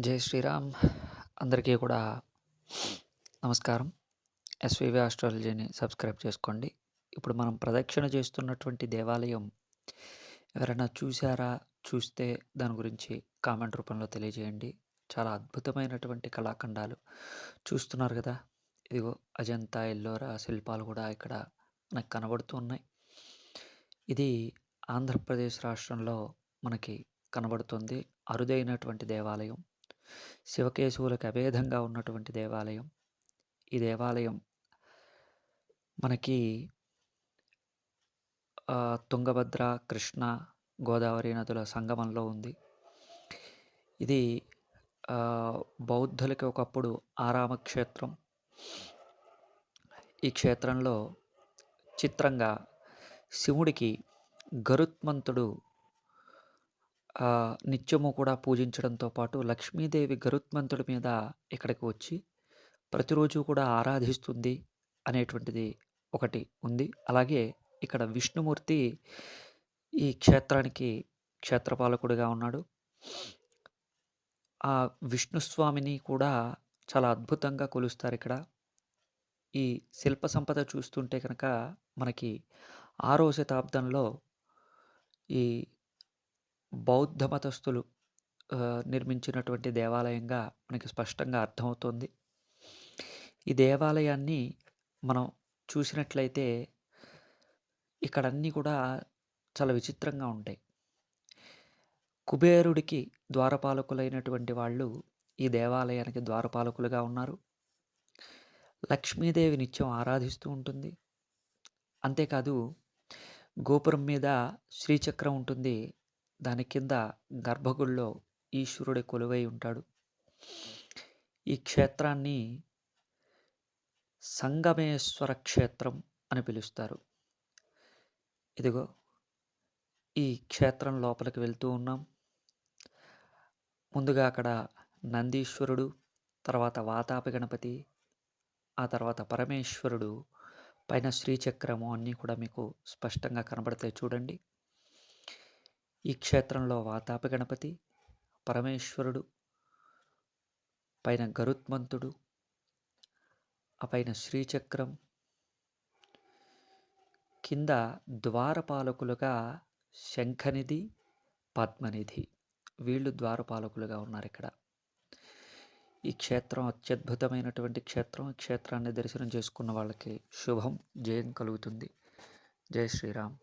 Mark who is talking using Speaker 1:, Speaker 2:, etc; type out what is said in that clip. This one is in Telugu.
Speaker 1: జై శ్రీరామ్. అందరికీ కూడా నమస్కారం. ఎస్వివి ఆస్ట్రాలజీని సబ్స్క్రైబ్ చేసుకోండి. ఇప్పుడు మనం ప్రదక్షిణ చేస్తున్నటువంటి దేవాలయం ఎవరైనా చూసారా చూస్తే దాని గురించి కామెంట్ రూపంలో తెలియజేయండి. చాలా అద్భుతమైనటువంటి కళాఖండాలు చూస్తున్నారు కదా. ఇదిగో అజంతా ఎల్లోరా శిల్పాలు కూడా ఇక్కడ మనకు కనబడుతూ ఉన్నాయి. ఇది ఆంధ్రప్రదేశ్ రాష్ట్రంలో మనకి కనబడుతుంది. అరుదైనటువంటి దేవాలయం. శివకేశవులకు అభేదంగా ఉన్నటువంటి దేవాలయం. ఈ దేవాలయం మనకి తుంగభద్ర కృష్ణ గోదావరి నదుల సంగమంలో ఉంది. ఇది బౌద్ధులకి ఒకప్పుడు ఆరామ క్షేత్రం. ఈ క్షేత్రంలో చిత్రంగా శివుడికి గరుత్మంతుడు నిత్యము కూడా పూజించడంతో పాటు లక్ష్మీదేవి గరుత్మంతుడి మీద ఇక్కడికి వచ్చి ప్రతిరోజు కూడా ఆరాధిస్తుంది అనేటువంటిది ఒకటి ఉంది. అలాగే ఇక్కడ విష్ణుమూర్తి ఈ క్షేత్రానికి క్షేత్రపాలకుడిగా ఉన్నాడు. ఆ విష్ణుస్వామిని కూడా చాలా అద్భుతంగా కొలుస్తారు ఇక్కడ. ఈ శిల్ప సంపద చూస్తుంటే కనుక మనకి ఆరో శతాబ్దంలో ఈ బౌద్ధ మతస్థులు నిర్మించినటువంటి దేవాలయంగా మనకి స్పష్టంగా అర్థమవుతుంది. ఈ దేవాలయాన్ని మనం చూసినట్లయితే ఇక్కడ అన్నీ కూడా చాలా విచిత్రంగా ఉంటాయి. కుబేరుడికి ద్వారపాలకులైనటువంటి వాళ్ళు ఈ దేవాలయానికి ద్వారపాలకులుగా ఉన్నారు. లక్ష్మీదేవి నిత్యం ఆరాధిస్తూ ఉంటుంది. అంతేకాదు గోపురం మీద శ్రీచక్రం ఉంటుంది. దాని కింద గర్భగుడిలో ఈశ్వరుడి కొలువై ఉంటాడు. ఈ క్షేత్రాన్ని సంగమేశ్వర క్షేత్రం అని పిలుస్తారు. ఇదిగో ఈ క్షేత్రం లోపలికి వెళ్తూ ఉన్నాం. ముందుగా అక్కడ నందీశ్వరుడు తర్వాత వాతాపి గణపతి ఆ తర్వాత పరమేశ్వరుడు పైన శ్రీచక్రము అన్నీ కూడా మీకు స్పష్టంగా కనబడతాయి చూడండి. ఈ క్షేత్రంలో వాతాపి గణపతి పరమేశ్వరుడు పైన గరుత్మంతుడు ఆ పైన శ్రీచక్రం. కింద ద్వారపాలకులుగా శంఖనిధి పద్మనిధి. వీళ్ళు ద్వారపాలకులుగా ఉన్నారు ఇక్కడ. ఈ క్షేత్రం అత్యద్భుతమైనటువంటి క్షేత్రం. ఈ క్షేత్రాన్ని దర్శనం చేసుకున్న వాళ్ళకి శుభం జయం కలుగుతుంది. జై శ్రీరామ్.